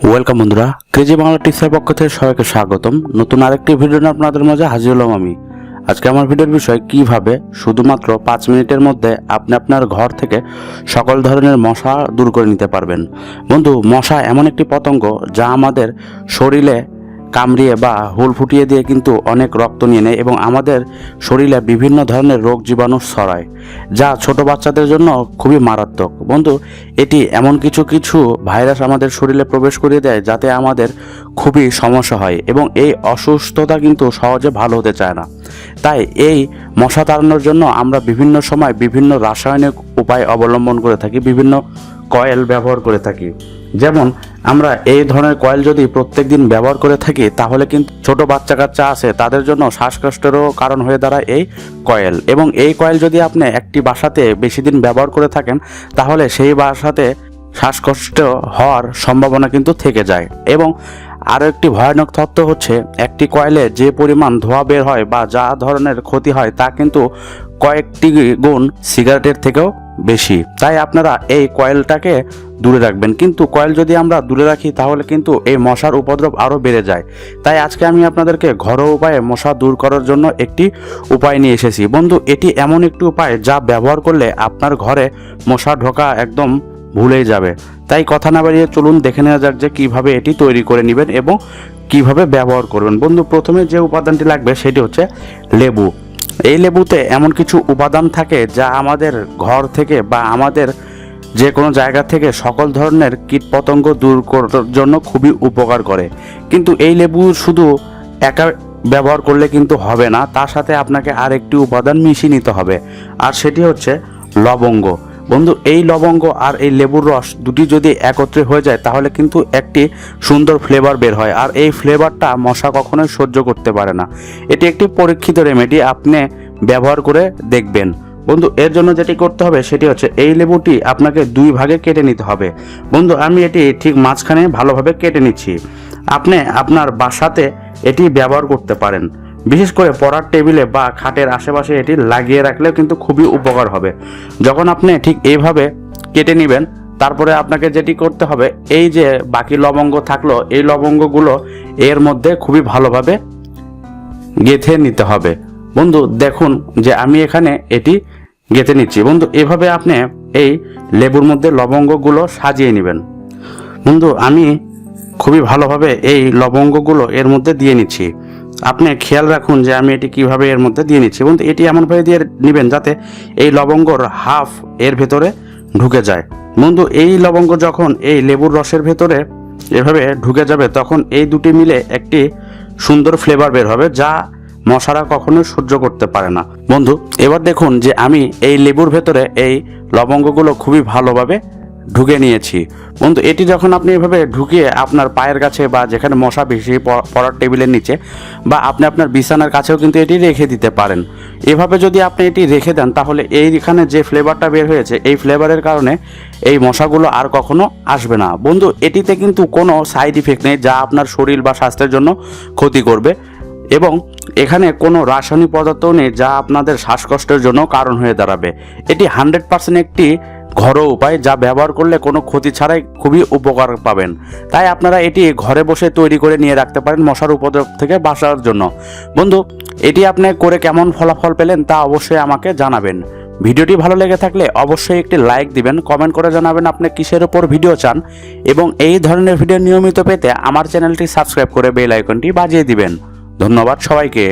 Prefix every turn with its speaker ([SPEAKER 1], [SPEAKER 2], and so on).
[SPEAKER 1] Welcome বন্ধুরা, KG Bangla teacher পক্ষ থেকে সবাইকে স্বাগতম। নতুন আরেকটি ভিডিও নিয়ে আপনাদের মাঝে হাজির হলাম আমি। আজকে আমার ভিডিওর বিষয়, কীভাবে শুধুমাত্র পাঁচ মিনিটের মধ্যে আপনি আপনার ঘর থেকে সকল ধরনের মশা দূর করে নিতে পারবেন। বন্ধু, মশা এমন একটি পতঙ্গ যা আমাদের শরীরে কামড়িয়ে বা হুল ফুটিয়ে দিয়ে কিন্তু অনেক রক্ত নিয়ে নেয় এবং আমাদের শরীরে বিভিন্ন ধরনের রোগ জীবাণু ছড়ায়, যা ছোট বাচ্চাদের জন্য খুবই মারাত্মক। বন্ধু, এটি এমন কিছু কিছু ভাইরাস আমাদের শরীরে প্রবেশ করিয়ে দেয় যাতে আমাদের খুবই সমস্যা হয় এবং এই অসুস্থতা কিন্তু সহজে ভালো হতে চায় না। তাই এই মশা তাড়ানোর জন্য আমরা বিভিন্ন সময় বিভিন্ন রাসায়নিক উপায় অবলম্বন করে থাকি, বিভিন্ন কয়েল ব্যবহার করে থাকি। যেমন, আমরা এই ধরনের কয়েল যদি প্রত্যেক দিন ব্যবহার করে থাকি, তাহলে কিন্তু ছোট বাচ্চা কাচ্চা আছে, তাদের জন্য শ্বাসকষ্টেরও কারণ হয়ে দাঁড়ায় এই কয়েল। এবং এই কয়েল যদি আপনি একটি বাসাতে বেশি দিন ব্যবহার করে থাকেন, তাহলে সেই বাসাতে শ্বাসকষ্ট হওয়ার সম্ভাবনা কিন্তু থেকে যায়। এবং আরও একটি ভয়ানক তথ্য হচ্ছে, একটি কয়েলে যে পরিমাণ ধোঁয়া বের হয় বা যা ধরনের ক্ষতি হয় তা কিন্তু কয়েকটি গুণ সিগারেটের থেকেও বেশি। তাই আপনারা এই কয়েলটাকে দূরে রাখবেন। কিন্তু কয়েল যদি আমরা দূরে রাখি, তাহলে কিন্তু এই মশার উপদ্রব আরও বেড়ে যায়। তাই আজকে আমি আপনাদেরকে ঘরোয়া উপায়ে মশা দূর করার জন্য একটি উপায় নিয়ে এসেছি। বন্ধু, এটি এমন একটি উপায় যা ব্যবহার করলে আপনার ঘরে মশা ঢোকা একদম ভুলেই যাবে। তাই কথা না বাড়িয়ে চলুন দেখে নেওয়া যাক যে কীভাবে এটি তৈরি করে নেবেন এবং কীভাবে ব্যবহার করবেন। বন্ধু, প্রথমে যে উপাদানটি লাগবে সেটি হচ্ছে লেবু। এই লেবুতে এমন কিছু উপাদান থাকে যা আমাদের ঘর থেকে বা আমাদের যে কোনো জায়গা থেকে সকল ধরনের কীটপতঙ্গ দূর করার জন্য খুবই উপকার করে। কিন্তু এই লেবু শুধু একা ব্যবহার করলে কিন্তু হবে না, তার সাথে আপনাকে আরেকটি উপাদান মিশিয়ে নিতে হবে, আর সেটি হচ্ছে লবঙ্গ। বন্ধু, এই লবঙ্গ আর এই লেবুর রস দুটি যদি একত্রে হয়ে যায়, তাহলে কিন্তু একটি সুন্দর ফ্লেভার বের হয়। আর এই ফ্লেভারটা মশা কখনোই সহ্য করতে পারে না। এটি একটি পরীক্ষিত রেমেডি আপনি ব্যবহার করে দেখবেন। বন্ধু, এর জন্য যেটি করতে হবে, সেটি হচ্ছে এই লেবুটি আপনাকে দুই ভাগে কেটে নিতে হবে। বন্ধু, আমি এটি ঠিক মাঝখানে ভালোভাবে কেটে নিচ্ছি। আপনি আপনার বাসাতে এটি ব্যবহার করতে পারেন। বিশেষ করে পড়ার টেবিলে বা খাটের আশেপাশে এটি লাগিয়ে রাখলেও কিন্তু খুবই উপকার হবে। যখন আপনি ঠিক এইভাবে কেটে নেবেন, তারপরে আপনাকে যেটি করতে হবে, এই যে বাকি লবঙ্গ থাকল, এই লবঙ্গগুলো এর মধ্যে খুবই ভালোভাবে গেঁথে নিতে হবে। বন্ধু, দেখুন যে আমি এখানে এটি গেঁথে নিচ্ছি। বন্ধু, এভাবে আপনি এই লেবুর মধ্যে লবঙ্গগুলো সাজিয়ে নেবেন। বন্ধু, আমি খুবই ভালোভাবে এই লবঙ্গগুলো এর মধ্যে দিয়ে নিচ্ছি। আপনি খেয়াল রাখুন যে আমি এটি কীভাবে এর মধ্যে দিয়ে নিচ্ছি। বন্ধু, এটি এমনভাবে দিয়ে নেবেন যাতে এই লবঙ্গর হাফ এর ভেতরে ঢুকে যায়। বন্ধু, এই লবঙ্গ যখন এই লেবুর রসের ভেতরে এভাবে ঢুকে যাবে, তখন এই দুটি মিলে একটি সুন্দর ফ্লেভার বের হবে যা মশারা কখনো সহ্য করতে পারে না। বন্ধু, এবার দেখুন যে আমি এই লেবুর ভেতরে এই লবঙ্গগুলো খুবই ভালোভাবে ঢুকে নিয়েছি। বন্ধু, এটি যখন আপনি এভাবে ঢুকিয়ে আপনার পায়ের কাছে বা যেখানে মশা বেশি পড়ার টেবিলের নিচে বা আপনি আপনার বিছানার কাছেও কিন্তু এটি রেখে দিতে পারেন। এভাবে যদি আপনি এটি রেখে দেন, তাহলে এইখানে যে ফ্লেভারটা বের হয়েছে, এই ফ্লেভারের কারণে এই মশাগুলো আর কখনো আসবে না। বন্ধু, এটিতে কিন্তু কোনো সাইড ইফেক্ট নেই, যা আপনার শরীর বা স্বাস্থ্যের জন্য ক্ষতি করবে। এবং এখানে কোনো রাসায়নিক পদার্থ নেই, যা আপনাদের শ্বাসকষ্টের জন্য কারণ হয়ে দাঁড়াবে। এটি হান্ড্রেড পার্সেন্ট একটি ঘরোয়া উপায়, যা ব্যবহার করলে কোনো ক্ষতি ছাড়াই খুবই উপকার পাবেন। তাই আপনারা এটি ঘরে বসে তৈরি করে নিয়ে রাখতে পারেন মশার উপদ্রব থেকে বাঁচার জন্য। বন্ধু, এটি আপনি করে কেমন ফলাফল পেলেন তা অবশ্যই আমাকে জানাবেন। ভিডিওটি ভালো লেগে থাকলে অবশ্যই একটি লাইক দিবেন, কমেন্ট করে জানাবেন আপনি কিসের উপর ভিডিও চান এবং এই ধরনের ভিডিও নিয়মিত পেতে আমার চ্যানেলটি সাবস্ক্রাইব করে বেল আইকনটি বাজিয়ে দিবেন। ধন্যবাদ সবাইকে।